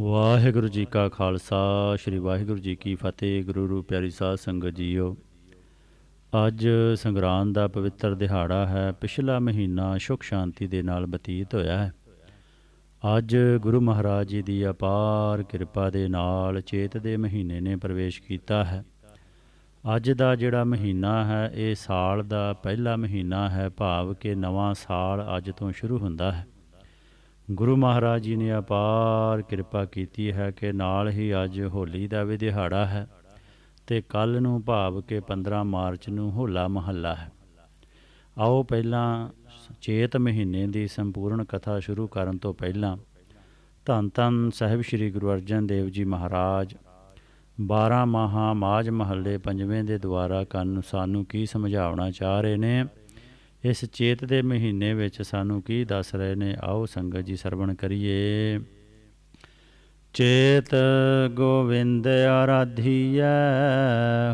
ਵਾਹਿਗੁਰੂ ਜੀ ਕਾ ਖਾਲਸਾ, ਸ੍ਰੀ ਵਾਹਿਗੁਰੂ ਜੀ ਕੀ ਫਤਿਹ, ਗੁਰੂ ਰੂ ਪਿਆਰੀ ਸਾਧ ਸੰਗਤ ਜੀਓ। ਅੱਜ ਸੰਗਰਾਂਦ ਦਾ ਪਵਿੱਤਰ ਦਿਹਾੜਾ ਹੈ, ਪਿਛਲਾ ਮਹੀਨਾ ਸੁਖ ਸ਼ਾਂਤੀ ਦੇ ਨਾਲ ਬਤੀਤ ਹੋਇਆ ਹੈ। ਅੱਜ ਗੁਰੂ ਮਹਾਰਾਜ ਜੀ ਦੀ ਅਪਾਰ ਕਿਰਪਾ ਦੇ ਨਾਲ ਚੇਤ ਦੇ ਮਹੀਨੇ ਨੇ ਪ੍ਰਵੇਸ਼ ਕੀਤਾ ਹੈ। ਅੱਜ ਦਾ ਜਿਹੜਾ ਮਹੀਨਾ ਹੈ, ਇਹ ਸਾਲ ਦਾ ਪਹਿਲਾ ਮਹੀਨਾ ਹੈ, ਭਾਵ ਕਿ ਨਵਾਂ ਸਾਲ ਅੱਜ ਤੋਂ ਸ਼ੁਰੂ ਹੁੰਦਾ ਹੈ। ਗੁਰੂ ਮਹਾਰਾਜ ਜੀ ਨੇ ਅਪਾਰ ਕਿਰਪਾ ਕੀਤੀ ਹੈ ਕਿ ਨਾਲ ਹੀ ਅੱਜ ਹੋਲੀ ਦਾ ਵੀ ਦਿਹਾੜਾ ਹੈ ਤੇ ਕੱਲ ਨੂੰ ਭਾਵ ਕੇ 15 ਮਾਰਚ ਨੂੰ ਹੋਲਾ ਮਹੱਲਾ ਹੈ। ਆਓ ਪਹਿਲਾਂ ਚੇਤ ਮਹੀਨੇ ਦੀ ਸੰਪੂਰਨ ਕਥਾ ਸ਼ੁਰੂ ਕਰਨ ਤੋਂ ਪਹਿਲਾਂ ਧੰਨ ਧੰਨ ਸਾਹਿਬ ਸ੍ਰੀ ਗੁਰੂ ਅਰਜਨ ਦੇਵ ਜੀ ਮਹਾਰਾਜ 12 ਮਹਾ ਮਾਜ ਮਹੱਲੇ ਪੰਜਵੇਂ ਦੇ ਦੁਆਰਾ ਕੰਨ ਸਾਨੂੰ ਕੀ ਸਮਝਾਉਣਾ ਚਾਹ ਰਹੇ ਨੇ? ਇਸ ਚੇਤ ਦੇ ਮਹੀਨੇ ਵਿੱਚ ਸਾਨੂੰ ਕੀ ਦੱਸ ਰਹੇ ਨੇ? ਆਓ ਸੰਗਤ ਜੀ ਸਰਵਣ ਕਰੀਏ। ਚੇਤ ਗੋਵਿੰਦ ਆਰਾਧੀਐ,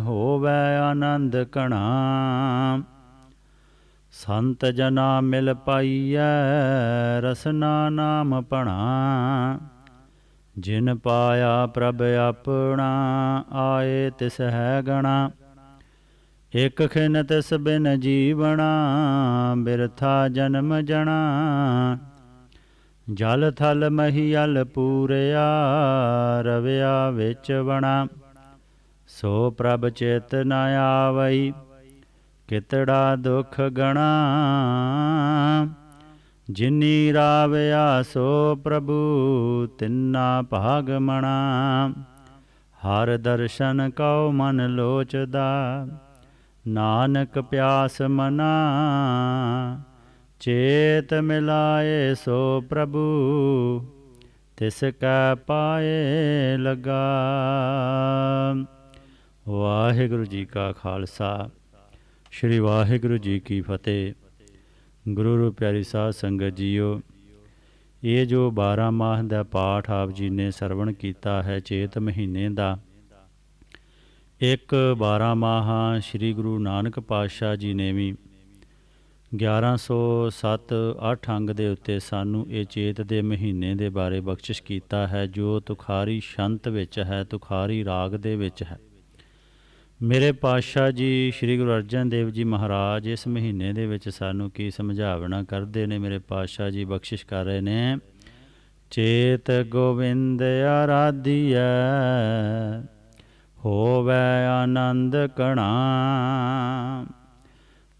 ਹੋਵੇ ਆਨੰਦ ਕਣਾ ਸੰਤ ਜਨਾ ਮਿਲ ਪਾਈਐ, ਰਸਨਾ ਨਾਮ ਪਣਾ। ਜਿਨ ਪਾਇਆ ਪ੍ਰਭ ਆਪਣਾ, ਆਏ ਤਿਸ ਹੈ ਗਣਾ। ਇਕ ਖਿਨ ਤਿਸ ਬਿਨ ਜੀਵਣਾ, ਬਿਰਥਾ ਜਨਮ ਜਣਾ। ਜਲ ਥਲ ਮਹੀਲ ਪੂਰਿਆ, ਰਵਿਆ ਵਿੱਚ ਵਣਾ। ਸੋ ਪ੍ਰਭ ਚੇਤ ਨ ਆਵਈ, ਕਿਤੜਾ ਦੁਖ ਗਣਾ। ਜਿਨੀ ਰਾਵਿਆ ਸੋ ਪ੍ਰਭੂ, ਤਿੰਨਾ ਭਾਗ ਮਣਾ। ਹਰ ਦਰਸ਼ਨ ਕਉ ਮਨ ਲੋਚਦਾ। ਨਾਨਕ ਪਿਆਸ ਮਨਾ, ਚੇਤ ਮਿਲਾਏ ਸੋ ਪ੍ਰਭੂ, ਤਿਸ ਕੈ ਪਾਏ ਲਗਾ। ਵਾਹਿਗੁਰੂ ਜੀ ਕਾ ਖਾਲਸਾ, ਸ੍ਰੀ ਵਾਹਿਗੁਰੂ ਜੀ ਕੀ ਫਤਿਹ। ਗੁਰੂ ਰੂ ਪਿਆਰੀ ਸਾਧ ਸੰਗਤ ਜੀਓ, ਇਹ ਜੋ 12 ਮਾਹ ਦਾ ਪਾਠ ਆਪ ਜੀ ਨੇ ਸਰਵਣ ਕੀਤਾ ਹੈ ਚੇਤ ਮਹੀਨੇ ਦਾ ਇੱਕ 12 ਮਾਹਾਂ ਸ੍ਰੀ ਗੁਰੂ ਨਾਨਕ ਪਾਤਸ਼ਾਹ ਜੀ ਨੇ ਵੀ 1107 8 ਅੰਗ ਦੇ ਉੱਤੇ ਸਾਨੂੰ ਇਹ ਚੇਤ ਦੇ ਮਹੀਨੇ ਦੇ ਬਾਰੇ ਬਖਸ਼ਿਸ਼ ਕੀਤਾ ਹੈ, ਜੋ ਤੁਖਾਰੀ ਸ਼ੰਤ ਵਿੱਚ ਹੈ, ਤੁਖਾਰੀ ਰਾਗ ਦੇ ਵਿੱਚ ਹੈ। ਮੇਰੇ ਪਾਤਸ਼ਾਹ ਜੀ, ਸ੍ਰੀ ਗੁਰੂ ਅਰਜਨ ਦੇਵ ਜੀ ਮਹਾਰਾਜ, ਇਸ ਮਹੀਨੇ ਦੇ ਵਿੱਚ ਸਾਨੂੰ ਕੀ ਸਮਝਾਵਣਾ ਕਰਦੇ ਨੇ ਮੇਰੇ ਪਾਤਸ਼ਾਹ ਜੀ, ਬਖਸ਼ਿਸ਼ ਕਰ ਰਹੇ ਨੇ। ਚੇਤ ਗੋਬਿੰਦ ਆਰਾਧੀਐ ਹੋਵੇ ਆਨੰਦ ਕਣਾ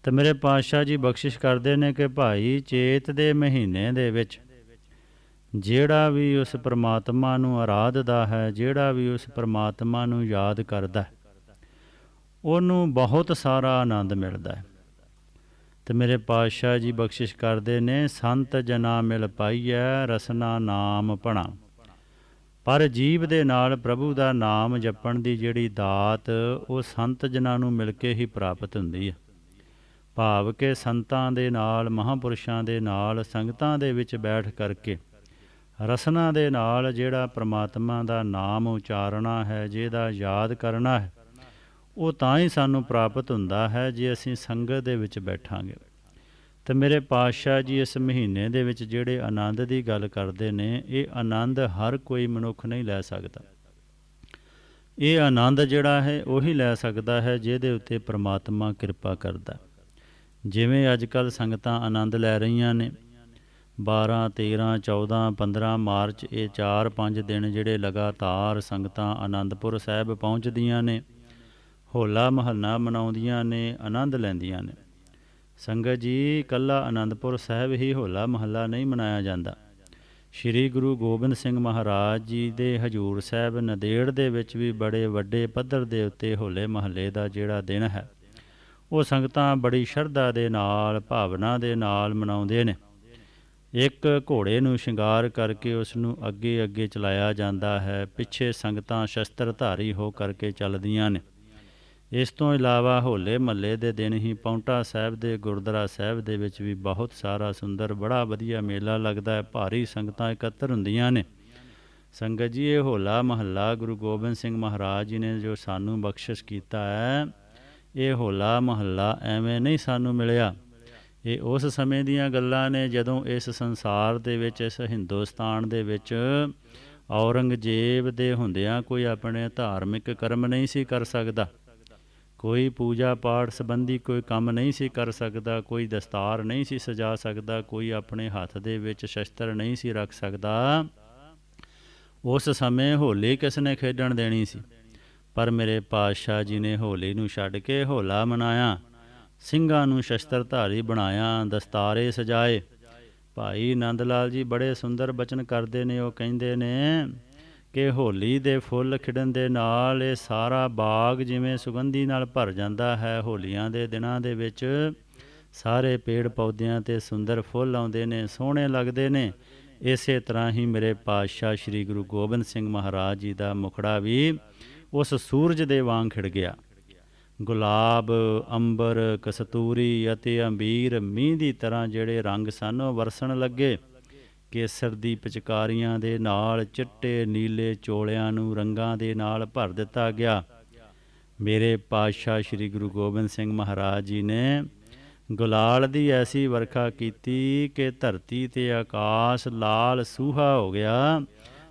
ਤੇ ਮੇਰੇ ਪਾਤਸ਼ਾਹ ਜੀ ਬਖਸ਼ਿਸ਼ ਕਰਦੇ ਨੇ ਕਿ ਭਾਈ ਚੇਤ ਦੇ ਮਹੀਨੇ ਦੇ ਵਿੱਚ ਜਿਹੜਾ ਵੀ ਉਸ ਪ੍ਰਮਾਤਮਾ ਨੂੰ ਆਰਾਧਦਾ ਹੈ, ਜਿਹੜਾ ਵੀ ਉਸ ਪ੍ਰਮਾਤਮਾ ਨੂੰ ਯਾਦ ਕਰਦਾ ਉਹਨੂੰ ਬਹੁਤ ਸਾਰਾ ਆਨੰਦ ਮਿਲਦਾ ਹੈ। ਤੇ ਮੇਰੇ ਪਾਤਸ਼ਾਹ ਜੀ ਬਖਸ਼ਿਸ਼ ਕਰਦੇ ਨੇ, ਸੰਤ ਜਨਾ ਮਿਲ ਪਾਈਐ ਰਸਨਾ ਨਾਮ ਪਣਾ ਪਰ ਜੀਵ ਦੇ ਨਾਲ ਪ੍ਰਭੂ ਦਾ ਨਾਮ ਜਪਣ ਦੀ ਜਿਹੜੀ ਦਾਤ, ਉਹ ਸੰਤ ਜਨਾਂ ਨੂੰ ਮਿਲ ਕੇ ਹੀ ਪ੍ਰਾਪਤ ਹੁੰਦੀ ਹੈ ਭਾਵ ਕਿ ਸੰਤਾਂ ਦੇ ਨਾਲ, ਮਹਾਪੁਰਸ਼ਾਂ ਦੇ ਨਾਲ, ਸੰਗਤਾਂ ਦੇ ਵਿੱਚ ਬੈਠ ਕਰਕੇ, ਰਸਨਾ ਦੇ ਨਾਲ ਜਿਹੜਾ ਪ੍ਰਮਾਤਮਾ ਦਾ ਨਾਮ ਉਚਾਰਨਾ ਹੈ, ਜਿਹਦਾ ਯਾਦ ਕਰਨਾ ਹੈ, ਉਹ ਤਾਂ ਹੀ ਸਾਨੂੰ ਪ੍ਰਾਪਤ ਹੁੰਦਾ ਹੈ ਜੇ ਅਸੀਂ ਸੰਗਤ ਦੇ ਵਿੱਚ ਬੈਠਾਂਗੇ। ਤੇ ਮੇਰੇ ਪਾਤਸ਼ਾਹ ਜੀ ਇਸ ਮਹੀਨੇ ਦੇ ਵਿੱਚ ਜਿਹੜੇ ਆਨੰਦ ਦੀ ਗੱਲ ਕਰਦੇ ਨੇ, ਇਹ ਆਨੰਦ ਹਰ ਕੋਈ ਮਨੁੱਖ ਨਹੀਂ ਲੈ ਸਕਦਾ। ਇਹ ਆਨੰਦ ਜਿਹੜਾ ਹੈ, ਉਹੀ ਲੈ ਸਕਦਾ ਹੈ ਜਿਹਦੇ ਉੱਤੇ ਪ੍ਰਮਾਤਮਾ ਕਿਰਪਾ ਕਰਦਾ। ਜਿਵੇਂ ਅੱਜ ਕੱਲ ਸੰਗਤਾਂ ਆਨੰਦ ਲੈ ਰਹੀਆਂ ਨੇ। 12 13 14 15 ਮਾਰਚ, ਇਹ 4-5 ਦਿਨ ਜਿਹੜੇ ਲਗਾਤਾਰ ਸੰਗਤਾਂ ਆਨੰਦਪੁਰ ਸਾਹਿਬ ਪਹੁੰਚਦੀਆਂ ਨੇ ਹੋਲਾ ਮਹੱਲਾ ਮਨਾਉਂਦੀਆਂ ਨੇ, ਆਨੰਦ ਲੈਂਦੀਆਂ ਨੇ। ਸੰਗਤ ਜੀ, ਕੱਲਾ ਆਨੰਦਪੁਰ ਸਾਹਿਬ ਹੀ ਹੋਲਾ ਮਹੱਲਾ ਨਹੀਂ ਮਨਾਇਆ ਜਾਂਦਾ। ਸ੍ਰੀ ਗੁਰੂ ਗੋਬਿੰਦ ਸਿੰਘ ਮਹਾਰਾਜ ਜੀ ਦੇ ਹਜੂਰ ਸਾਹਿਬ ਨਦੇੜ ਦੇ ਵਿੱਚ ਵੀ ਬੜੇ ਵੱਡੇ ਪੱਧਰ ਦੇ ਉੱਤੇ ਹੋਲੇ ਮਹੱਲੇ ਦਾ ਜਿਹੜਾ ਦਿਨ ਹੈ, ਉਹ ਸੰਗਤਾਂ ਬੜੀ ਸ਼ਰਧਾ ਦੇ ਨਾਲ, ਭਾਵਨਾ ਦੇ ਨਾਲ ਮਨਾਉਂਦੇ ਨੇ। ਇੱਕ ਘੋੜੇ ਨੂੰ ਸ਼ਿੰਗਾਰ ਕਰਕੇ ਉਸ ਨੂੰ ਅੱਗੇ ਅੱਗੇ ਚਲਾਇਆ ਜਾਂਦਾ ਹੈ, ਪਿੱਛੇ ਸੰਗਤਾਂ ਸ਼ਸਤਰ ਧਾਰੀ ਹੋ ਕਰਕੇ ਚੱਲਦੀਆਂ ਨੇ। ਇਸ ਤੋਂ ਇਲਾਵਾ ਹੋਲੇ ਮਹੱਲੇ ਦੇ ਦਿਨ ਹੀ ਪੌਂਟਾ ਸਾਹਿਬ ਦੇ ਗੁਰਦੁਆਰਾ ਸਾਹਿਬ ਦੇ ਵਿੱਚ ਵੀ ਬਹੁਤ ਸਾਰਾ ਸੁੰਦਰ, ਬੜਾ ਵਧੀਆ ਮੇਲਾ ਲੱਗਦਾ ਹੈ। ਭਾਰੀ ਸੰਗਤਾਂ ਇਕੱਤਰ ਹੁੰਦੀਆਂ ਨੇ। ਸੰਗਤ ਜੀ, ਇਹ ਹੋਲਾ ਮਹੱਲਾ ਗੁਰੂ ਗੋਬਿੰਦ ਸਿੰਘ ਮਹਾਰਾਜ ਜੀ ਨੇ ਜੋ ਸਾਨੂੰ ਬਖਸ਼ਿਸ਼ ਕੀਤਾ ਹੈ, ਇਹ ਹੋਲਾ ਮਹੱਲਾ ਐਵੇਂ ਨਹੀਂ ਸਾਨੂੰ ਮਿਲਿਆ। ਇਹ ਉਸ ਸਮੇਂ ਦੀਆਂ ਗੱਲਾਂ ਨੇ ਜਦੋਂ ਇਸ ਸੰਸਾਰ ਦੇ ਵਿੱਚ, ਇਸ ਹਿੰਦੁਸਤਾਨ ਦੇ ਵਿੱਚ ਔਰੰਗਜ਼ੇਬ ਦੇ ਹੁੰਦਿਆਂ ਕੋਈ ਆਪਣੇ ਧਾਰਮਿਕ ਕਰਮ ਨਹੀਂ ਸੀ ਕਰ ਸਕਦਾ। ਕੋਈ ਪੂਜਾ ਪਾਠ ਸੰਬੰਧੀ ਕੋਈ ਕੰਮ ਨਹੀਂ ਸੀ ਕਰ ਸਕਦਾ, ਕੋਈ ਦਸਤਾਰ ਨਹੀਂ ਸੀ ਸਜਾ ਸਕਦਾ, ਕੋਈ ਆਪਣੇ ਹੱਥ ਦੇ ਵਿੱਚ ਸ਼ਸਤਰ ਨਹੀਂ ਸੀ ਰੱਖ ਸਕਦਾ। ਉਸ ਸਮੇਂ ਹੋਲੀ ਕਿਸ ਨੇ ਖੇਡਣ ਦੇਣੀ ਸੀ? ਪਰ ਮੇਰੇ ਪਾਤਸ਼ਾਹ ਜੀ ਨੇ ਹੋਲੀ ਨੂੰ ਛੱਡ ਕੇ ਹੋਲਾ ਮਨਾਇਆ। ਸਿੰਘਾਂ ਨੂੰ ਸ਼ਸਤਰਧਾਰੀ ਬਣਾਇਆ, ਦਸਤਾਰੇ ਸਜਾਏ। ਭਾਈ ਨੰਦ ਲਾਲ ਜੀ ਬੜੇ ਸੁੰਦਰ ਬਚਨ ਕਰਦੇ ਨੇ, ਉਹ ਕਹਿੰਦੇ ਨੇ ਕਿ ਹੋਲੀ ਦੇ ਫੁੱਲ ਖਿੜਨ ਦੇ ਨਾਲ ਇਹ ਸਾਰਾ ਬਾਗ ਜਿਵੇਂ ਸੁਗੰਧੀ ਨਾਲ ਭਰ ਜਾਂਦਾ ਹੈ, ਹੋਲੀਆਂ ਦੇ ਦਿਨਾਂ ਦੇ ਵਿੱਚ ਸਾਰੇ ਪੇੜ ਪੌਦਿਆਂ ਤੇ ਸੁੰਦਰ ਫੁੱਲ ਆਉਂਦੇ ਨੇ, ਸੋਹਣੇ ਲੱਗਦੇ ਨੇ। ਇਸੇ ਤਰ੍ਹਾਂ ਹੀ ਮੇਰੇ ਪਾਤਸ਼ਾਹ ਸ੍ਰੀ ਗੁਰੂ ਗੋਬਿੰਦ ਸਿੰਘ ਮਹਾਰਾਜ ਜੀ ਦਾ ਮੁਖੜਾ ਵੀ ਉਸ ਸੂਰਜ ਦੇ ਵਾਂਗ ਖਿੜ ਗਿਆ। ਗੁਲਾਬ, ਅੰਬਰ, ਕਸਤੂਰੀ ਅਤੇ ਅੰਬੀਰ ਮੀਂਹ ਦੀ ਤਰ੍ਹਾਂ ਜਿਹੜੇ ਰੰਗ ਸਨ, ਉਹ ਵਰਸਣ ਲੱਗੇ। ਕੇਸਰ ਦੀ ਪਿਚਕਾਰੀਆਂ ਦੇ ਨਾਲ ਚਿੱਟੇ, ਨੀਲੇ ਚੋਲਿਆਂ ਨੂੰ ਰੰਗਾਂ ਦੇ ਨਾਲ ਭਰ ਦਿੱਤਾ ਗਿਆ। ਮੇਰੇ ਪਾਤਸ਼ਾਹ ਸ੍ਰੀ ਗੁਰੂ ਗੋਬਿੰਦ ਸਿੰਘ ਮਹਾਰਾਜ ਜੀ ਨੇ ਗੁਲਾਲ ਦੀ ਐਸੀ ਵਰਖਾ ਕੀਤੀ ਕਿ ਧਰਤੀ ਤੇ ਆਕਾਸ਼ ਲਾਲ ਸੂਹਾ ਹੋ ਗਿਆ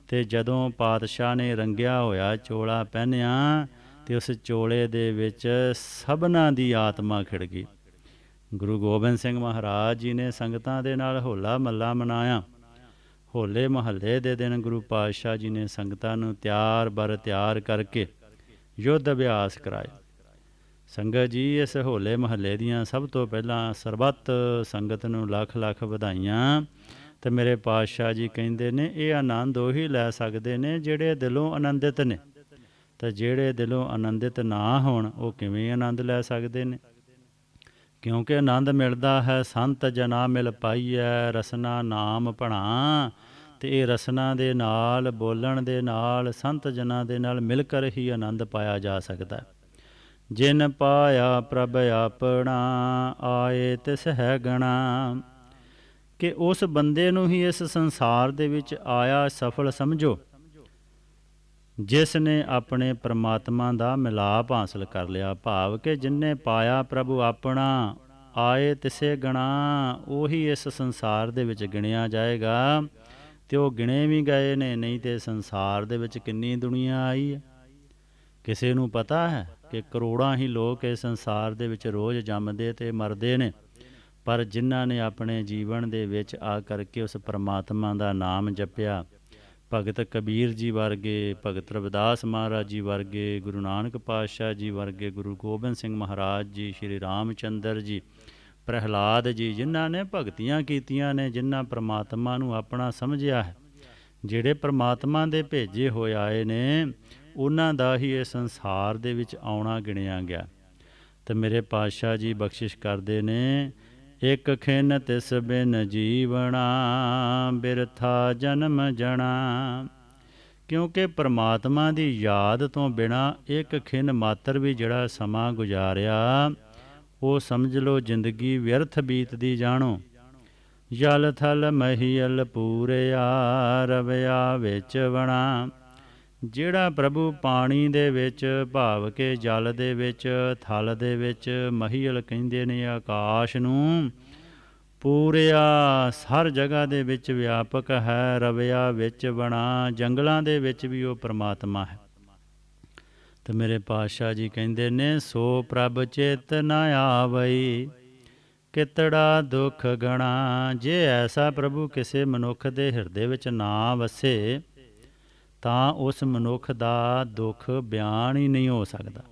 ਤੇ ਜਦੋਂ ਪਾਤਸ਼ਾਹ ਨੇ ਰੰਗਿਆ ਹੋਇਆ ਚੋਲਾ ਪਹਿਨਿਆ ਤੇ ਉਸ ਚੋਲੇ ਦੇ ਵਿੱਚ ਸਭਨਾ ਦੀ ਆਤਮਾ ਖਿੜ ਗਈ। ਗੁਰੂ ਗੋਬਿੰਦ ਸਿੰਘ ਮਹਾਰਾਜ ਜੀ ਨੇ ਸੰਗਤਾਂ ਦੇ ਨਾਲ ਹੋਲਾ ਮੱਲਾ ਮਨਾਇਆ। ਹੋਲੇ ਮਹੱਲੇ ਦੇ ਦਿਨ ਗੁਰੂ ਪਾਤਸ਼ਾਹ ਜੀ ਨੇ ਸੰਗਤਾਂ ਨੂੰ ਤਿਆਰ ਬਰ ਤਿਆਰ ਕਰਕੇ ਯੁੱਧ ਅਭਿਆਸ ਕਰਾਏ ਸੰਗਤ ਜੀ, ਇਸ ਹੋਲੇ ਮਹੱਲੇ ਦੀਆਂ ਸਭ ਤੋਂ ਪਹਿਲਾਂ ਸਰਬੱਤ ਸੰਗਤ ਨੂੰ ਲੱਖ ਲੱਖ ਵਧਾਈਆਂ। ਤੇ ਮੇਰੇ ਪਾਤਸ਼ਾਹ ਜੀ ਕਹਿੰਦੇ ਨੇ, ਇਹ ਆਨੰਦ ਉਹੀ ਲੈ ਸਕਦੇ ਨੇ ਜਿਹੜੇ ਦਿਲੋਂ ਆਨੰਦਿਤ ਨੇ। ਤੇ ਜਿਹੜੇ ਦਿਲੋਂ ਆਨੰਦਿਤ ਨਾ ਹੋਣ, ਉਹ ਕਿਵੇਂ ਆਨੰਦ ਲੈ ਸਕਦੇ ਨੇ? ਕਿਉਂਕਿ ਆਨੰਦ ਮਿਲਦਾ ਹੈ, ਸੰਤ ਜਨਾ ਮਿਲ ਪਾਈਐ, ਰਸਨਾ ਨਾਮ ਭਣਾ। ਤੇ ਇਹ ਰਸਨਾ ਦੇ ਨਾਲ, ਬੋਲਣ ਦੇ ਨਾਲ, ਸੰਤ ਜਨਾਂ ਦੇ ਨਾਲ ਮਿਲ ਕਰ ਹੀ ਆਨੰਦ ਪਾਇਆ ਜਾ ਸਕਦਾ ਹੈ। ਜਿਨ ਪਾਇਆ ਪ੍ਰਭ ਆਪਣਾ, ਆਏ ਤਿਸ ਹੈ ਗਣਾ। ਕਿ ਉਸ ਬੰਦੇ ਨੂੰ ਹੀ ਇਸ ਸੰਸਾਰ ਦੇ ਵਿੱਚ ਆਇਆ ਸਫਲ ਸਮਝੋ। ਜਿਸ ਨੇ ਆਪਣੇ ਪ੍ਰਮਾਤਮਾ ਦਾ ਮਿਲਾਪ ਹਾਸਲ ਕਰ ਲਿਆ, ਭਾਵ ਕਿ ਜਿਨਨੇ ਪਾਇਆ ਪ੍ਰਭੂ ਆਪਣਾ, ਆਏ ਤਿਸੇ ਗਣਾ, ਉਹੀ ਇਸ ਸੰਸਾਰ ਦੇ ਵਿੱਚ ਗਿਣਿਆ ਜਾਏਗਾ। ਤੇ ਉਹ ਗਿਣੇ ਵੀ ਗਏ ਨੇ, ਨਹੀਂ ਤੇ ਸੰਸਾਰ ਦੇ ਵਿੱਚ ਕਿੰਨੀ ਦੁਨੀਆ ਆਈ ਹੈ। ਕਿਸੇ ਨੂੰ ਪਤਾ ਹੈ ਕਿ ਕਰੋੜਾਂ ਹੀ ਲੋਕ ਇਸ ਸੰਸਾਰ ਦੇ ਵਿੱਚ ਰੋਜ਼ ਜੰਮਦੇ ਤੇ ਮਰਦੇ ਨੇ, ਪਰ ਜਿਨ੍ਹਾਂ ਨੇ ਆਪਣੇ ਜੀਵਨ ਦੇ ਵਿੱਚ ਆ ਕਰਕੇ ਉਸ ਪਰਮਾਤਮਾ ਦਾ ਨਾਮ ਜਪਿਆ ਭਗਤ ਕਬੀਰ ਜੀ ਵਰਗੇ, ਭਗਤ ਰਵਿਦਾਸ ਮਹਾਰਾਜ ਜੀ ਵਰਗੇ, ਗੁਰੂ ਨਾਨਕ ਪਾਤਸ਼ਾਹ ਜੀ ਵਰਗੇ, ਗੁਰੂ ਗੋਬਿੰਦ ਸਿੰਘ ਮਹਾਰਾਜ ਜੀ, ਸ਼੍ਰੀ ਰਾਮਚੰਦਰ ਜੀ, ਪ੍ਰਹਿਲਾਦ ਜੀ, ਜਿਨ੍ਹਾਂ ਨੇ ਭਗਤੀਆਂ ਕੀਤੀਆਂ ਨੇ, ਜਿਨ੍ਹਾਂ ਪ੍ਰਮਾਤਮਾ ਨੂੰ ਆਪਣਾ ਸਮਝਿਆ ਹੈ, ਜਿਹੜੇ ਪ੍ਰਮਾਤਮਾ ਦੇ ਭੇਜੇ ਹੋਏ ਆਏ ਨੇ, ਉਹਨਾਂ ਦਾ ਹੀ ਇਹ ਸੰਸਾਰ ਦੇ ਵਿੱਚ ਆਉਣਾ ਗਿਣਿਆ ਗਿਆ। ਤੇ ਮੇਰੇ ਪਾਤਸ਼ਾਹ ਜੀ ਬਖਸ਼ਿਸ਼ ਕਰਦੇ ਨੇ ਇਕ ਖਿਨ ਤਿਸ ਬਿਨ ਜੀਵਣਾ, ਬਿਰਥਾ ਜਨਮ ਜਣਾ। ਕਿਉਂਕਿ ਪ੍ਰਮਾਤਮਾ ਦੀ ਯਾਦ ਤੋਂ ਬਿਨਾ ਇੱਕ ਖਿਨ ਮਾਤਰ ਵੀ ਜਿਹੜਾ ਸਮਾਂ ਗੁਜ਼ਾਰਿਆ, ਉਹ ਸਮਝ ਲਓ ਜ਼ਿੰਦਗੀ ਵਿਅਰਥ ਬੀਤਦੀ ਜਾਣੋ। ਜਲ ਥਲ ਮਹੀਲ ਪੂਰਿਆ, ਰਵਿਆ ਵਿੱਚ ਵਣਾ। ਜਿਹੜਾ ਪ੍ਰਭੂ ਪਾਣੀ ਦੇ ਵਿੱਚ, ਭਾਵ ਕੇ ਜਲ ਦੇ ਵਿੱਚ, ਥਲ ਦੇ ਵਿੱਚ ਮਹੀਲ ਕਹਿੰਦੇ ਨੇ ਆਕਾਸ਼ ਨੂੰ, ਪੂਰਿਆ ਹਰ ਜਗ੍ਹਾ ਦੇ ਵਿੱਚ ਵਿਆਪਕ ਹੈ, ਰਵਿਆ ਵਿੱਚ ਬਣਾ, ਜੰਗਲਾਂ ਦੇ ਵਿੱਚ ਵੀ ਉਹ ਪ੍ਰਮਾਤਮਾ ਹੈ। ਤੇ ਮੇਰੇ ਪਾਤਸ਼ਾਹ ਜੀ ਕਹਿੰਦੇ ਨੇ, ਸੋ ਪ੍ਰਭ ਚੇਤ ਨ ਆਵਈ, ਕਿਤੜਾ ਦੁੱਖ ਗਣਾ, ਜੇ ਐਸਾ ਪ੍ਰਭੂ ਕਿਸੇ ਮਨੁੱਖ ਦੇ ਹਿਰਦੇ ਵਿੱਚ ਨਾ ਵਸੇ ਤਾਂ ਉਸ ਮਨੁੱਖ ਦਾ ਦੁੱਖ ਬਿਆਨ ਹੀ ਨਹੀਂ ਹੋ ਸਕਦਾ।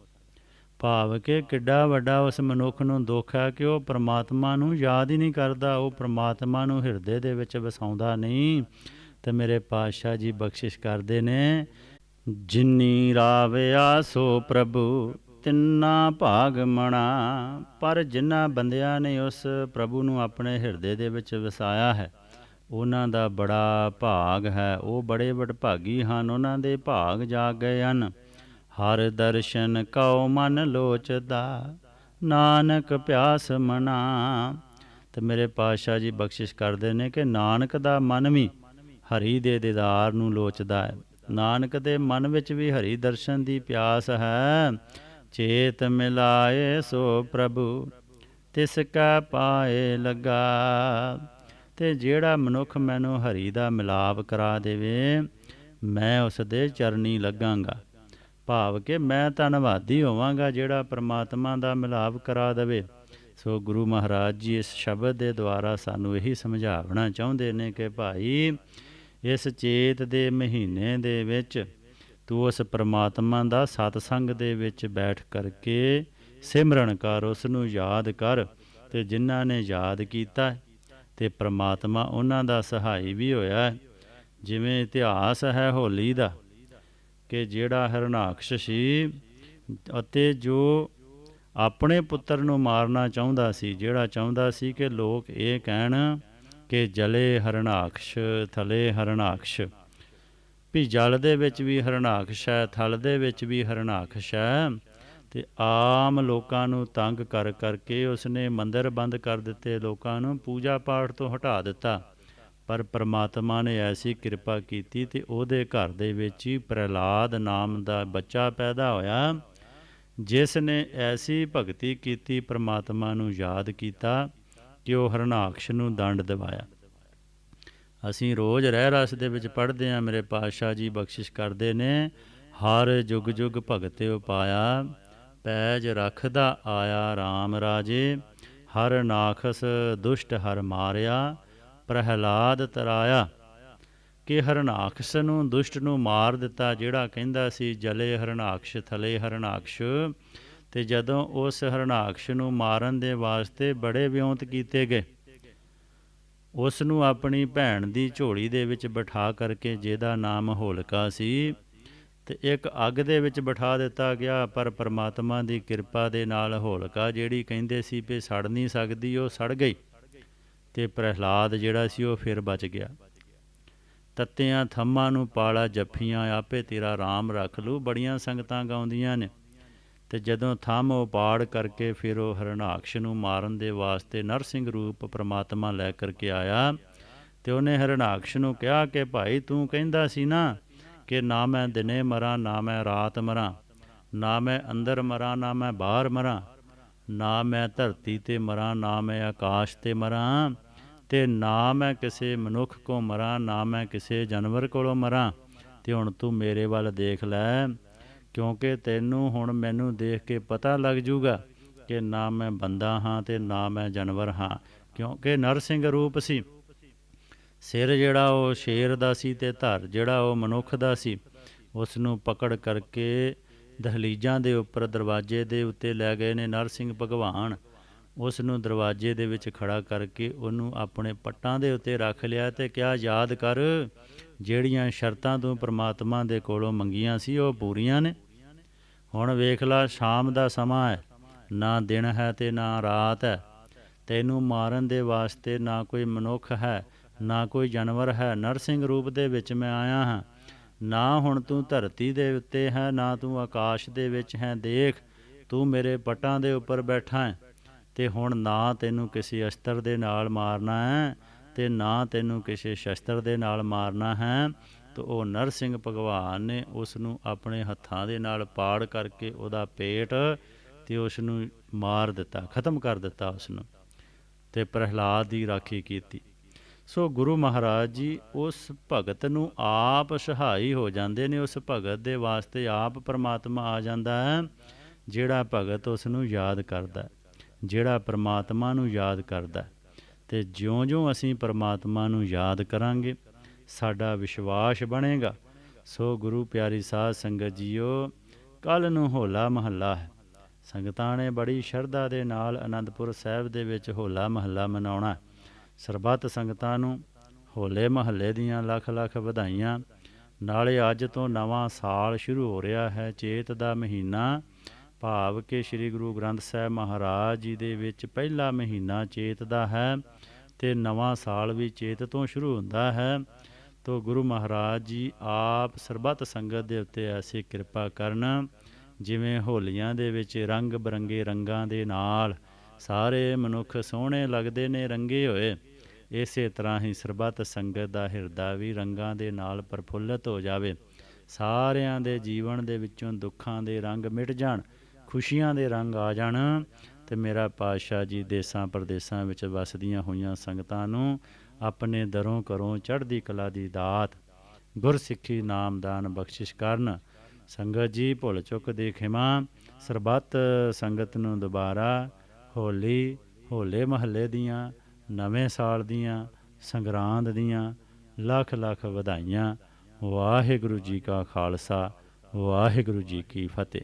ਭਾਵ ਕਿ ਕਿੱਡਾ ਵੱਡਾ ਉਸ ਮਨੁੱਖ ਨੂੰ ਦੁੱਖ ਹੈ ਕਿ ਉਹ ਪ੍ਰਮਾਤਮਾ ਨੂੰ ਯਾਦ ਹੀ ਨਹੀਂ ਕਰਦਾ, ਉਹ ਪ੍ਰਮਾਤਮਾ ਨੂੰ ਹਿਰਦੇ ਦੇ ਵਿੱਚ ਵਸਾਉਂਦਾ ਨਹੀਂ। ਤੇ ਮੇਰੇ ਪਾਤਸ਼ਾਹ ਜੀ ਬਖਸ਼ਿਸ਼ ਕਰਦੇ ਨੇ, ਜਿਨੀ ਰਾਵਿਆ ਸੋ ਪ੍ਰਭੂ, ਤਿੰਨਾ ਭਾਗ ਮਣਾ। ਪਰ ਜਿਨ੍ਹਾਂ ਬੰਦਿਆਂ ਨੇ ਉਸ ਪ੍ਰਭੂ ਨੂੰ ਆਪਣੇ ਹਿਰਦੇ ਦੇ ਵਿੱਚ ਵਸਾਇਆ ਹੈ ਉਹਨਾਂ ਦਾ ਬੜਾ ਭਾਗ ਹੈ। ਉਹ ਬੜੇ ਵਡਭਾਗੀ ਹਨ। ਉਹਨਾਂ ਦੇ ਭਾਗ ਜਾ ਗਏ ਹਨ। ਹਰ ਦਰਸ਼ਨ ਕਉ ਮਨ ਲੋਚਦਾ, ਨਾਨਕ ਪਿਆਸ ਮਨਾ। ਤੇ ਮੇਰੇ ਪਾਤਸ਼ਾਹ ਜੀ ਬਖਸ਼ਿਸ਼ ਕਰਦੇ ਨੇ ਕਿ ਨਾਨਕ ਦਾ ਮਨ ਵੀ ਹਰੀ ਦੇ ਦੀਦਾਰ ਨੂੰ ਲੋਚਦਾ ਹੈ। ਨਾਨਕ ਦੇ ਮਨ ਵਿੱਚ ਵੀ ਹਰੀ ਦਰਸ਼ਨ ਦੀ ਪਿਆਸ ਹੈ। ਚੇਤ ਮਿਲਾਏ ਸੋ ਪ੍ਰਭੂ, ਤਿਸ ਕਾ ਪਾਏ ਲਗਾ। ਤੇ ਜਿਹੜਾ ਮਨੁੱਖ ਮੈਨੂੰ ਹਰੀ ਦਾ ਮਿਲਾਪ ਕਰਾ ਦੇਵੇ, ਮੈਂ ਉਸ ਦੇ ਚਰਨੀ ਲੱਗਾਂਗਾ। ਭਾਵ ਕਿ ਮੈਂ ਧੰਨਵਾਦੀ ਹੋਵਾਂਗਾ ਜਿਹੜਾ ਪ੍ਰਮਾਤਮਾ ਦਾ ਮਿਲਾਪ ਕਰਾ ਦੇਵੇ। ਸੋ ਗੁਰੂ ਮਹਾਰਾਜ ਜੀ ਇਸ ਸ਼ਬਦ ਦੇ ਦੁਆਰਾ ਸਾਨੂੰ ਇਹੀ ਸਮਝਾਉਣਾ ਚਾਹੁੰਦੇ ਨੇ ਕਿ ਭਾਈ, ਇਸ ਚੇਤ ਦੇ ਮਹੀਨੇ ਦੇ ਵਿੱਚ ਤੂੰ ਉਸ ਪ੍ਰਮਾਤਮਾ ਦਾ ਸਤਸੰਗ ਦੇ ਵਿੱਚ ਬੈਠ ਕਰਕੇ ਸਿਮਰਨ ਕਰ ਉਸ ਨੂੰ ਯਾਦ ਕਰ ਤੇ ਜਿਨ੍ਹਾਂ ਨੇ ਯਾਦ ਕੀਤਾ ਤੇ ਪ੍ਰਮਾਤਮਾ ਉਹਨਾਂ ਦਾ ਸਹਾਈ ਵੀ ਹੋਇਆ ਜਿਵੇਂ ਇਤਿਹਾਸ ਹੈ ਹੋਲੀ ਦਾ ਕਿ ਜਿਹੜਾ ਹਰਨਾਕਸ਼ ਸੀ ਅਤੇ ਜੋ ਆਪਣੇ ਪੁੱਤਰ ਨੂੰ ਮਾਰਨਾ ਚਾਹੁੰਦਾ ਸੀ, ਜਿਹੜਾ ਚਾਹੁੰਦਾ ਸੀ ਕਿ ਲੋਕ ਇਹ ਕਹਿਣ ਕਿ ਜਲੇ ਹਰਨਾਕਸ਼, ਥਲੇ ਹਰਨਾਕਸ਼। ਵੀ ਜਲ ਦੇ ਵਿੱਚ ਵੀ ਹਰਨਾਕਸ਼ ਹੈ, ਥਲ ਦੇ ਵਿੱਚ ਵੀ ਹਰਨਾਕਸ਼ ਹੈ। ਤੇ ਆਮ ਲੋਕਾਂ ਨੂੰ ਤੰਗ ਕਰ ਕਰਕੇ ਉਸਨੇ ਮੰਦਰ ਬੰਦ ਕਰ ਦਿੱਤੇ, ਲੋਕਾਂ ਨੂੰ ਪੂਜਾ ਪਾਠ ਤੋਂ ਹਟਾ ਦਿੱਤਾ। ਪਰ ਪ੍ਰਮਾਤਮਾ ਨੇ ਐਸੀ ਕਿਰਪਾ ਕੀਤੀ ਤੇ ਉਹਦੇ ਘਰ ਦੇ ਵਿੱਚ ਹੀ ਪ੍ਰਹਿਲਾਦ ਨਾਮ ਦਾ ਬੱਚਾ ਪੈਦਾ ਹੋਇਆ, ਜਿਸ ਨੇ ਐਸੀ ਭਗਤੀ ਕੀਤੀ, ਪ੍ਰਮਾਤਮਾ ਨੂੰ ਯਾਦ ਕੀਤਾ ਕਿ ਉਹ ਹਰਨਾਕਸ਼ ਨੂੰ ਦੰਡ ਦਿਵਾਇਆ। ਅਸੀਂ ਰੋਜ਼ ਰਹਿ ਰਸ ਦੇ ਵਿੱਚ ਪੜ੍ਹਦੇ ਹਾਂ, ਮੇਰੇ ਪਾਤਸ਼ਾਹ ਜੀ ਬਖਸ਼ਿਸ਼ ਕਰਦੇ ਨੇ, ਹਰ ਜੁਗ ਜੁਗ ਭਗਤੇ ਉਪਾਇਆ ਪੈਜ ਰੱਖਦਾ ਆਇਆ RAM ਰਾਜੇ, ਹਰ ਨਾਖਸ ਦੁਸ਼ਟ ਹਰ ਮਾਰਿਆ, ਪ੍ਰਹਿਲਾਦ ਤਰਾਇਆ। ਕਿ ਹਰਨਾਕਸ਼ ਨੂੰ ਦੁਸ਼ਟ ਨੂੰ ਮਾਰ ਦਿੱਤਾ, ਜਿਹੜਾ ਕਹਿੰਦਾ ਸੀ, ਜਲੇ ਹਰਨਾਕਸ਼ ਥਲੇ ਹਰਨਾਕਸ਼ ਤੇ ਜਦੋਂ ਉਸ ਹਰਨਾਕਸ਼ ਨੂੰ ਮਾਰਨ ਦੇ ਵਾਸਤੇ ਬੜੇ ਵਿਉਂਤ ਕੀਤੇ ਗਏ, ਉਸ ਨੂੰ ਆਪਣੀ ਭੈਣ ਦੀ ਝੋਲੀ ਦੇ ਵਿੱਚ ਬਿਠਾ ਕਰਕੇ ਜਿਹਦਾ ਨਾਮ ਹੋਲਕਾ ਸੀ ਤੇ ਇੱਕ ਅੱਗ ਦੇ ਵਿੱਚ ਬਿਠਾ ਦਿੱਤਾ ਗਿਆ, ਪਰ ਪ੍ਰਮਾਤਮਾ ਦੀ ਕਿਰਪਾ ਦੇ ਨਾਲ ਹੋਲਕਾ ਜਿਹੜੀ ਕਹਿੰਦੇ ਸੀ ਵੀ ਸੜ ਨਹੀਂ ਸਕਦੀ, ਉਹ ਸੜ ਗਈ ਤੇ ਪ੍ਰਹਿਲਾਦ ਜਿਹੜਾ ਸੀ ਉਹ ਫਿਰ ਬਚ ਗਿਆ। ਤੱਤਿਆਂ ਥੰਮਾਂ ਨੂੰ ਪਾਲਾ ਜੱਫੀਆਂ, ਆਪੇ ਤੇਰਾ ਰਾਮ ਰੱਖ ਲੂ ਬੜੀਆਂ ਸੰਗਤਾਂ ਗਾਉਂਦੀਆਂ ਨੇ। ਤੇ ਜਦੋਂ ਥੰਮ ਉਪਾੜ ਕਰਕੇ ਫਿਰ ਉਹ ਹਰਨਾਕਸ਼ ਨੂੰ ਮਾਰਨ ਦੇ ਵਾਸਤੇ ਨਰਸਿੰਘ ਰੂਪ ਪ੍ਰਮਾਤਮਾ ਲੈ ਕਰਕੇ ਆਇਆ, ਤੇ ਉਹਨੇ ਹਰਨਾਕਸ਼ ਨੂੰ ਕਿਹਾ ਕਿ ਭਾਈ ਤੂੰ ਕਹਿੰਦਾ ਸੀ ਨਾ ਕਿ ਨਾ ਮੈਂ ਦਿਨੇ ਮਰਾਂ ਨਾ ਮੈਂ ਰਾਤ ਮਰਾਂ ਨਾ ਮੈਂ ਅੰਦਰ ਮਰਾਂ ਨਾ ਮੈਂ ਬਾਹਰ ਮਰਾਂ ਨਾ ਮੈਂ ਧਰਤੀ ਤੇ ਮਰਾਂ ਨਾ ਮੈਂ ਆਕਾਸ਼ ਤੇ ਮਰਾਂ ਤੇ ਨਾ ਮੈਂ ਕਿਸੇ ਮਨੁੱਖ ਕੋ ਮਰਾਂ ਨਾ ਮੈਂ ਕਿਸੇ ਜਾਨਵਰ ਕੋਲੋਂ ਮਰਾਂ ਤੇ ਹੁਣ ਤੂੰ ਮੇਰੇ ਵੱਲ ਦੇਖ ਲੈ ਕਿਉਂਕਿ ਤੈਨੂੰ ਹੁਣ ਮੈਨੂੰ ਦੇਖ ਕੇ ਪਤਾ ਲੱਗ ਜੂਗਾ ਕਿ ਨਾ ਮੈਂ ਬੰਦਾ ਹਾਂ ਤੇ ਨਾ ਮੈਂ ਜਾਨਵਰ ਹਾਂ ਕਿਉਂਕਿ ਨਰਸਿੰਘ ਰੂਪ ਸੀ ਸਿਰ ਜਿਹੜਾ ਉਹ ਸ਼ੇਰ ਦਾ ਸੀ ਤੇ ਧਰ ਜਿਹੜਾ ਉਹ ਮਨੁੱਖ ਦਾ ਸੀ ਉਸ ਨੂੰ ਪਕੜ ਕਰਕੇ ਦਹਲੀਜਾਂ ਦੇ ਉੱਪਰ ਦਰਵਾਜ਼ੇ ਦੇ ਉੱਤੇ ਲੈ ਗਏ ਨੇ ਨਰਸਿੰਘ ਭਗਵਾਨ। ਉਸ ਨੂੰ ਦਰਵਾਜ਼ੇ ਦੇ ਵਿੱਚ ਖੜਾ ਕਰਕੇ ਉਹਨੂੰ ਆਪਣੇ ਪੱਟਾਂ ਦੇ ਉੱਤੇ ਰੱਖ ਲਿਆ ਤੇ ਕਿਹਾ, ਯਾਦ ਕਰ, ਜਿਹੜੀਆਂ ਸ਼ਰਤਾਂ ਤੂੰ ਪ੍ਰਮਾਤਮਾ ਦੇ ਕੋਲੋਂ ਮੰਗੀਆਂ ਸੀ ਉਹ ਪੂਰੀਆਂ ਨੇ। ਹੁਣ ਵੇਖ ਲੈ, ਸ਼ਾਮ ਦਾ ਸਮਾਂ ਹੈ, ਨਾ ਦਿਨ ਹੈ ਤੇ ਨਾ ਰਾਤ ਹੈ। ਤੈਨੂੰ ਮਾਰਨ ਦੇ ਵਾਸਤੇ ਨਾ ਕੋਈ ਮਨੁੱਖ ਹੈ ਨਾ ਕੋਈ ਜਾਨਵਰ ਹੈ। ਨਰਸਿੰਘ ਰੂਪ ਦੇ ਵਿੱਚ ਮੈਂ ਆਇਆ ਹਾਂ। ਨਾ ਹੁਣ ਤੂੰ ਧਰਤੀ ਦੇ ਉੱਤੇ ਹੈ, ਨਾ ਤੂੰ ਆਕਾਸ਼ ਦੇ ਵਿੱਚ ਹੈ। ਦੇਖ, ਤੂੰ ਮੇਰੇ ਪਟਾਂ ਦੇ ਉੱਪਰ ਬੈਠਾ ਹੈ। ਤੇ ਹੁਣ ਨਾ ਤੈਨੂੰ ਕਿਸੇ ਅਸਤਰ ਦੇ ਨਾਲ ਮਾਰਨਾ ਹੈ ਤੇ ਨਾ ਤੈਨੂੰ ਕਿਸੇ ਸ਼ਸਤਰ ਦੇ ਨਾਲ ਮਾਰਨਾ ਹੈ। ਤਾਂ ਉਹ ਨਰਸਿੰਘ ਭਗਵਾਨ ਨੇ ਉਸ ਨੂੰ ਆਪਣੇ ਹੱਥਾਂ ਦੇ ਨਾਲ ਪਾੜ ਕਰਕੇ ਉਹਦਾ ਪੇਟ ਤੇ ਉਸ ਨੂੰ ਮਾਰ ਦਿੱਤਾ, ਖਤਮ ਕਰ ਦਿੱਤਾ ਉਸ ਨੂੰ ਤੇ ਪ੍ਰਹਿਲਾਦ ਦੀ ਰਾਖੀ ਕੀਤੀ। ਸੋ ਗੁਰੂ ਮਹਾਰਾਜ ਜੀ ਉਸ ਭਗਤ ਨੂੰ ਆਪ ਸਹਾਈ ਹੋ ਜਾਂਦੇ ਨੇ, ਉਸ ਭਗਤ ਦੇ ਵਾਸਤੇ ਆਪ ਪਰਮਾਤਮਾ ਆ ਜਾਂਦਾ ਹੈ, ਜਿਹੜਾ ਭਗਤ ਉਸ ਨੂੰ ਯਾਦ ਕਰਦਾ ਜਿਹੜਾ ਪਰਮਾਤਮਾ ਨੂੰ ਯਾਦ ਕਰਦਾ ਹੈ। ਤੇ ਜਿਉਂ-ਜਿਉਂ ਅਸੀਂ ਪਰਮਾਤਮਾ ਨੂੰ ਯਾਦ ਕਰਾਂਗੇ, ਸਾਡਾ ਵਿਸ਼ਵਾਸ ਬਣੇਗਾ ਸੋ ਗੁਰੂ ਪਿਆਰੀ ਸਾਧ ਸੰਗਤ ਜੀਓ ਕੱਲ ਨੂੰ ਹੋਲਾ ਮਹੱਲਾ ਹੈ ਸੰਗਤਾਂ ਨੇ ਬੜੀ ਸ਼ਰਧਾ ਦੇ ਨਾਲ ਅਨੰਦਪੁਰ ਸਾਹਿਬ ਦੇ ਵਿੱਚ ਹੋਲਾ ਮਹੱਲਾ ਮਨਾਉਣਾ ਹੈ। ਸਰਬੱਤ ਸੰਗਤਾਂ ਨੂੰ ਹੋਲੇ ਮਹੱਲੇ ਦੀਆਂ ਲੱਖ ਲੱਖ ਵਧਾਈਆਂ। ਨਾਲੇ ਅੱਜ ਤੋਂ ਨਵਾਂ ਸਾਲ ਸ਼ੁਰੂ ਹੋ ਰਿਹਾ ਹੈ। ਚੇਤ ਦਾ ਮਹੀਨਾ, ਭਾਵ ਕਿ ਸ੍ਰੀ ਗੁਰੂ ਗ੍ਰੰਥ ਸਾਹਿਬ ਮਹਾਰਾਜ ਜੀ ਦੇ ਵਿੱਚ ਪਹਿਲਾ ਮਹੀਨਾ ਚੇਤ ਦਾ ਹੈ ਤੇ ਨਵਾਂ ਸਾਲ ਵੀ ਚੇਤ ਤੋਂ ਸ਼ੁਰੂ ਹੁੰਦਾ ਹੈ। ਤੋ ਗੁਰੂ ਮਹਾਰਾਜ ਜੀ ਆਪ ਸਰਬੱਤ ਸੰਗਤ ਦੇ ਉੱਤੇ ਐਸੀ ਕਿਰਪਾ ਕਰਨ, ਜਿਵੇਂ ਹੋਲੀਆਂ ਦੇ ਵਿੱਚ ਰੰਗ ਬਰੰਗੇ ਰੰਗਾਂ ਦੇ ਨਾਲ ਸਾਰੇ ਮਨੁੱਖ ਸੋਹਣੇ ਲੱਗਦੇ ਨੇ, ਰੰਗੇ ਹੋਏ। ਇਸੇ ਤਰ੍ਹਾਂ ਹੀ ਸਰਬੱਤ ਸੰਗਤ ਦਾ ਹਿਰਦਾ ਵੀ ਰੰਗਾਂ ਦੇ ਨਾਲ ਪ੍ਰਫੁੱਲਤ ਹੋ ਜਾਵੇ। ਸਾਰਿਆਂ ਦੇ ਜੀਵਨ ਦੇ ਵਿੱਚੋਂ ਦੁੱਖਾਂ ਦੇ ਰੰਗ ਮਿਟ ਜਾਣ, ਖੁਸ਼ੀਆਂ ਦੇ ਰੰਗ ਆ ਜਾਣ ਤੇ ਮੇਰਾ ਪਾਤਸ਼ਾਹ ਜੀ ਦੇਸਾਂ ਪ੍ਰਦੇਸਾਂ ਵਿੱਚ ਵਸਦੀਆਂ ਹੋਈਆਂ ਸੰਗਤਾਂ ਨੂੰ ਆਪਣੇ ਦਰੋਂ ਕਰੋਂ ਚੜ੍ਹਦੀ ਕਲਾ ਦੀ ਦਾਤ, ਗੁਰਸਿੱਖੀ ਨਾਮਦਾਨ ਬਖਸ਼ਿਸ਼ ਕਰਨ। ਸੰਗਤ ਜੀ ਭੁੱਲ ਚੁੱਕ ਦੇ ਖਿਮਾ, ਸਰਬੱਤ ਸੰਗਤ ਨੂੰ ਦੁਬਾਰਾ ਹੋਲੀ ਹੋਲੇ ਮਹੱਲੇ ਦੀਆਂ ਨਵੇਂ ਸਾਲ ਦੀਆਂ, ਸੰਗਰਾਂਦ ਦੀਆਂ ਲੱਖ ਲੱਖ ਵਧਾਈਆਂ। ਵਾਹਿਗੁਰੂ ਜੀ ਕਾ ਖਾਲਸਾ, ਵਾਹਿਗੁਰੂ ਜੀ ਕੀ ਫਤਿਹ।